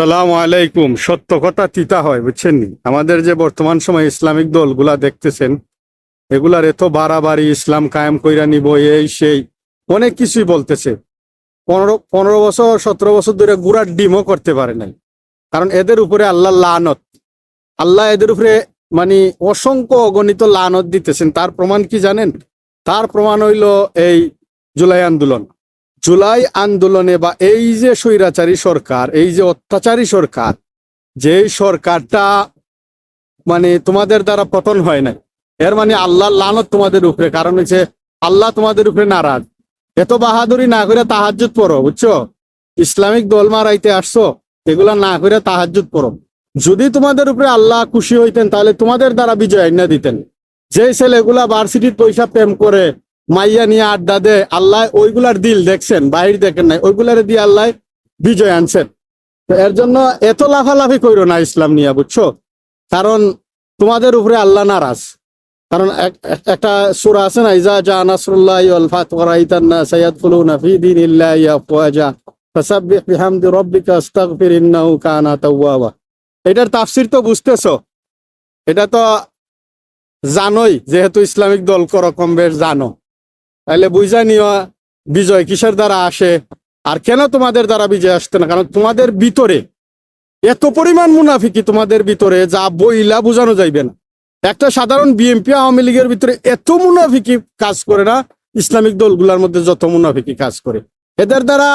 আসসালামু আলাইকুম। সত্য কথা তিতা হয়, বুঝছেন আমাদের যে বর্তমান সময় ইসলামিক দলগুলা দেখতেছেন, এগুলার এত বাড়াবাড়ি, ইসলাম কায়েম কইরা নিব, এই সেই, অনেক কিছুই বলতেছে। পনেরো পনেরো বছর, সতেরো বছর ধরে গুড়ার ডিমও করতে পারে নাই। কারণ এদের উপরে আল্লাহ লানত। আল্লাহ এদের উপরে মানে অসংখ্য অগণিত লানত দিতেছেন। তার প্রমাণ কি জানেন? তার প্রমাণ হইল এই জুলাই আন্দোলন। জুলাই আন্দোলনে বা এই যে স্বৈরাচারী সরকার, এই যে অত্যাচারী সরকার যে সরকারটা মানে তোমাদের দ্বারা পতন হয় নাই, এর মানে আল্লাহ লানত তোমাদের উপরে, কারণ হচ্ছে আল্লাহ তোমাদের উপরে নারাজ। এত বাহাদুরি না করে তাহাজুত পড়ো, বুঝছ? ইসলামিক দল মারাইতে আসছো, এগুলা না করে তাহাজুত পড়ো। যদি তোমাদের উপরে আল্লাহ খুশি হইতেন, তাহলে তোমাদের দ্বারা বিজয় আইনা দিতেন। যে ছেলেগুলা ভার্সিটির পয়সা প্রেম করে মাইয়া নিয়ে আড্ডা দেয়, আল্লাহ ওইগুলার দিল দেখছেন, বাহির দেখেন নাই, ওইগুলার দিয়ে আল্লাহ বিজয় আনছেন। তো এর জন্য এত লাফালাফি করো না ইসলাম নিয়ে, বুঝছ? কারণ তোমাদের উপরে আল্লাহ নারাজ। কারণ এক- এক- একটা সূরা আছে না, ইজা জা নাসরুল্লাহ এটার তাফসীর তো বুঝতেছো। এটা তো জানোই, যেহেতু ইসলামিক দল করো কম জানো। তাহলে বুঝা নিও, বিজয় কিসের দ্বারা আসে? আর কেন তোমাদের দ্বারা বিজয় আসতে না? কারণ তোমাদের ভিতরে এত পরিমাণ মুনাফিকি তোমাদের ভিতরে যা বইলা বোঝানো যাইবে না। একটা সাধারণ বিএনপি আওয়ামী লীগের ভিতরে এত মুনাফিকি কাজ করে না, ইসলামিক দলগুলোর মধ্যে যত মুনাফিকি কাজ করে। এদের দ্বারা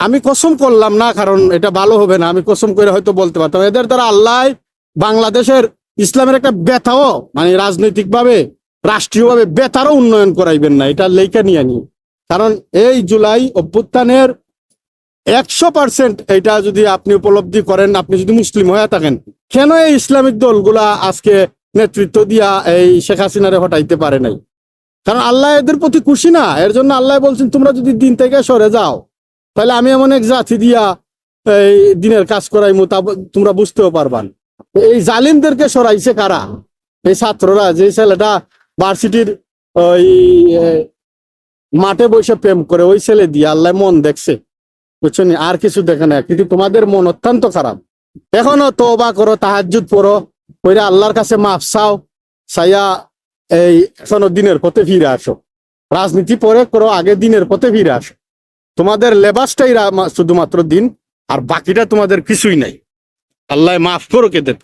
আমি কসম করলাম না, কারণ এটা ভালো হবে না, আমি কসম করে হয়তো বলতে পারতাম। এদের দ্বারা আল্লাহ বাংলাদেশের ইসলামের একটা ব্যথাও মানে রাজনৈতিকভাবে রাষ্ট্রীয়ভাবে বেতারও উন্নয়ন করাইবেন না, এটা লেখা নিয়ে নি কারণ এই জুলাই অভ্যুত্থানের একশো পার্সেন্ট এটা যদি আপনি উপলব্ধি করেন, আপনি যদি মুসলিম হয়ে থাকেন, কেন এই ইসলামিক দলগুলা আজকে নেতৃত্ব দিয়া এই শেখ হাসিনারে হটাইতে পারে নাই? কারণ আল্লাহ এদের প্রতি খুশি না, এর জন্য আল্লাহ বলছেন, তোমরা যদি দিন থেকে সরে যাও, তাহলে আমি এমন এক জাতি দিয়া এই দিনের কাজ করাইমু, তা তোমরা বুঝতেও পারবান এই জালিমদেরকে সরাইছে কারা? এই ছাত্ররা, যে ছেলেটা ভার্সিটির ওই মাঠে বসে প্রেম করে ওই ছেলে দিয়ে আল্লাহ মন দেখছে। বুঝছ? আর কিছু দেখে না কিন্তু তোমাদের মন অত্যন্ত খারাপ। এখনও তো তোবা করো তাহাজুদ পড়ো কইরা আল্লাহর কাছে মাফ চাও সাইয়া এই এখনও দিনের পথে ফিরে আসো। রাজনীতি পরে করো, আগে দিনের পথে ফিরে আসো। তোমাদের লেবাসটাই শুধুমাত্র দিন, আর বাকিটা তোমাদের কিছুই নাই। আল্লাহ মাফ করো কেদের